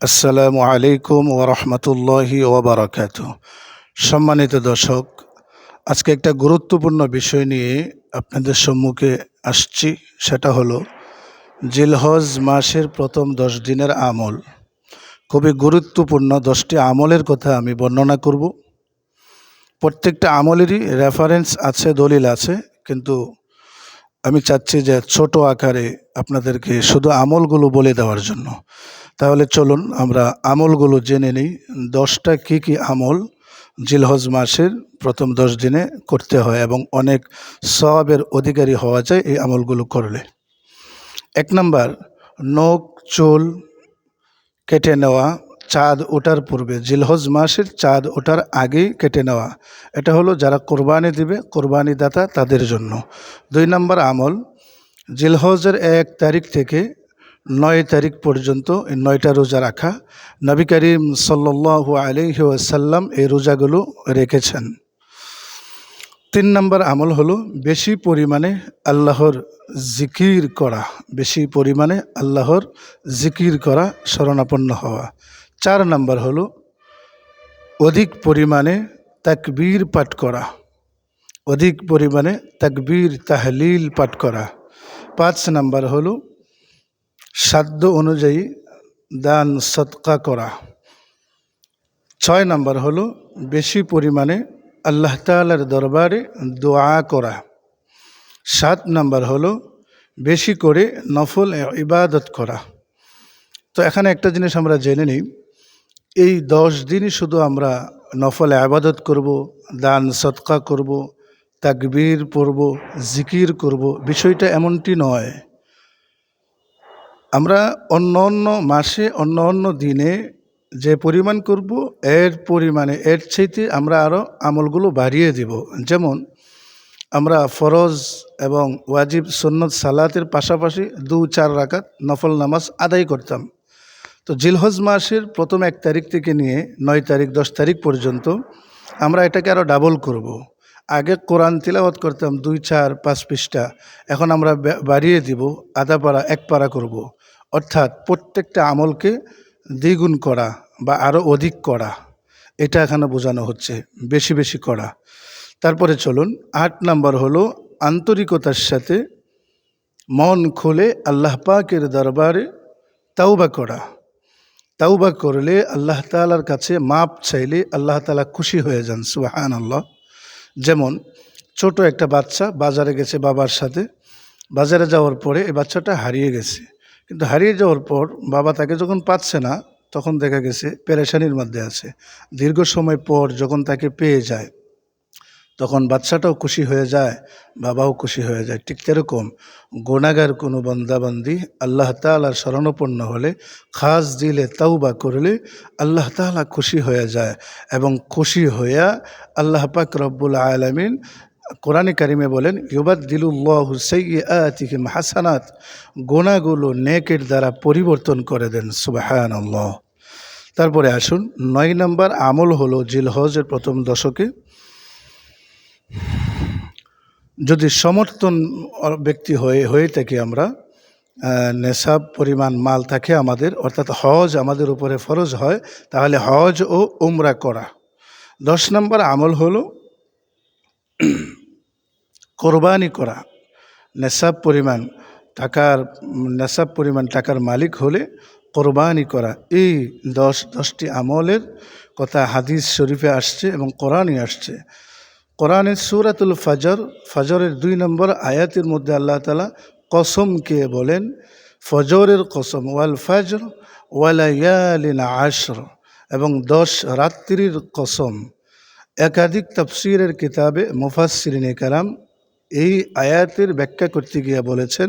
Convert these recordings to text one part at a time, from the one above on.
আসসালামু আলাইকুম ওরহমতুল্লাহি ওবরাকাত সম্মানিত দর্শক, আজকে একটা গুরুত্বপূর্ণ বিষয় নিয়ে আপনাদের সম্মুখে আসছি। সেটা হলো, জিলহজ মাসের প্রথম দশ দিনের আমল। খুবই গুরুত্বপূর্ণ দশটি আমলের কথা আমি বর্ণনা করব। প্রত্যেকটা আমলেরই রেফারেন্স আছে, দলিল আছে, কিন্তু আমি চাচ্ছি যে ছোট আকারে আপনাদেরকে শুধু আমলগুলো বলে দেওয়ার জন্য। তাহলে চলুন আমরা আমলগুলো জেনে নিই। দশটা কি কি আমল জিলহজ মাসের প্রথম দশ দিনে করতে হয় এবং অনেক সবের অধিকারী হওয়া যায় এই আমলগুলো করলে। এক নম্বর, নখ, চুল কেটে নেওয়া, চাঁদ ওঠার পূর্বে, জিলহজ মাসের চাঁদ ওঠার আগেই কেটে নেওয়া। এটা হলো যারা কোরবানি দিবে কোরবানি দাতা তাদের জন্য। দুই নম্বর আমল, জিলহজের এক তারিখ থেকে নয় তারিখ পর্যন্ত এই নয়টা রোজা রাখা। নবী করিম সাল্লু আলহি ওয়াসাল্লাম এই রোজাগুলো রেখেছেন। তিন নম্বর আমল হলো বেশি পরিমাণে আল্লাহর জিকির করা, বেশি পরিমাণে আল্লাহর জিকির করা শরণাপন্ন হওয়া। চার নম্বর হলো অধিক পরিমাণে তাকবীর পাঠ করা, অধিক পরিমাণে তাকবীর তাহলিল পাঠ করা। পাঁচ নাম্বার হলো সাধ্য অনুযায়ী দান সৎকা করা। ছয় নাম্বার হলো বেশি পরিমাণে আল্লাহ তালার দরবারে দোয়া করা। সাত নাম্বার হলো বেশি করে নফল ইবাদত করা। তো এখানে একটা জিনিস আমরা জেনে নিই, এই দশ দিনই শুধু আমরা নফল আবাদত করব, দান সৎকা করব, তাকবীর পড়ব, জিকির করব, বিষয়টা এমনটি নয়। আমরা অন্য অন্য মাসে, অন্য অন্য দিনে যে পরিমাণ করব, এর পরিমাণে, এর চাইতে আমরা আরও আমলগুলো বাড়িয়ে দিব যেমন আমরা ফরজ এবং ওয়াজিব সন্ন্যত সালাতের পাশাপাশি দু চার রাকাত নফল নামাজ আদায় করতাম তো জিলহজ মাসের প্রথম এক তারিখ থেকে নিয়ে নয় তারিখ, দশ তারিখ পর্যন্ত আমরা এটাকে আরও ডাবল করব। আগে কোরআন তিলাওয়াত করতাম দুই, চার, পাঁচ পৃষ্ঠা। এখন আমরা বাড়িয়ে দিব, আধা পাড়া, এক পাড়া করব। অর্থাৎ প্রত্যেকটা আমলকে দ্বিগুণ করা বা আরও অধিক করা, এটা এখানে বোঝানো হচ্ছে, বেশি বেশি করা। তারপরে চলুন, আট নাম্বার হলো আন্তরিকতার সাথে মন খুলে আল্লাহ পাকের দরবারে তাওবা করা। তাওবা করলে আল্লাহ তালার কাছে মাপ চাইলে আল্লাহ তালা খুশি হয়ে যান সুহান আল্লাহ যেমন, ছোট একটা বাচ্চা বাজারে গেছে বাবার সাথে, বাজারে যাওয়ার পরে এই বাচ্চাটা হারিয়ে গেছে। কিন্তু হারিয়ে যাওয়ার পর বাবা তাকে যখন পাচ্ছে না, তখন দেখা গেছে পেরেশানির মধ্যে আছে। দীর্ঘ সময় পর যখন তাকে পেয়ে যায় তখন বাচ্চাটাও খুশি হয়ে যায়, বাবাও খুশি হয়ে যায়। ঠিক সেরকম গোনাগার কোনো বন্দাবন্দি আল্লাহ তালার শরণাপন্ন হলে, খাস দিলে তাওবা করলে আল্লাহ তালা খুশি হয়ে যায় এবং খুশি হইয়া আল্লাহ পাক রব্বুল আলমিন কোরআনে কারিমে বলেন ইউবাদ দিলুল্লাহ সৈয়াতিহিম হাসানাত গোনাগুলো নেকের দ্বারা পরিবর্তন করে দেন সুবাহান তারপরে আসুন, নয় নম্বর আমল হলো জিলহজের প্রথম দশকে যদি সমর্থন ব্যক্তি হয়ে হয়ে থাকি আমরা নেশাব পরিমাণ মাল থাকে আমাদের, অর্থাৎ হজ আমাদের উপরে ফরজ হয়, তাহলে হজ ও উমরা করা। দশ নম্বর আমল হলো কোরবানি করা। নেশাব পরিমাণ টাকার, নেশাব পরিমাণ টাকার মালিক হলে কোরবানি করা। এই দশ, দশটি আমলের কথা হাদিস শরীফে আসছে এবং কোরআনই আসছে। কোরআনের সুরাতুল ফজর, ফজরের দুই নম্বর আয়াতের মধ্যে আল্লাহ তালা কসমকে বলেন, ফজরের কসম, ওয়াল ফজর ওয়ালাইয়ালিন আশর এবং দশ রাত্রির কসম। একাধিক তফসিরের কিতাবে মুফাসরিনে কারাম এই আয়াতের ব্যাখ্যা করতে গিয়ে বলেছেন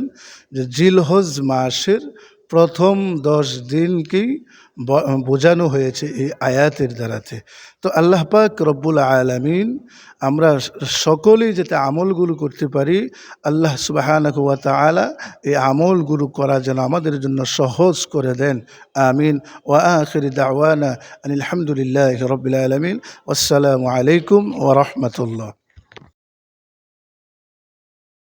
যে জিলহজ মাসের প্রথম দশ দিনকেই বোঝানো হয়েছে এই আয়াতের দ্বারাতে। তো আল্লাহ পাক রব্বুল আলমিন আমরা সকলেই যাতে আমলগুলো করতে পারি, আল্লাহ সুবাহানকুয়া তালা এই আমলগুলো করা যেন আমাদের জন্য সহজ করে দেন। আমিন। ওয়া আখির দাওয়ানা আলহামদুলিল্লাহ রবিল আলমিন। আসসালামু আলাইকুম ওরহমতুল্লাহ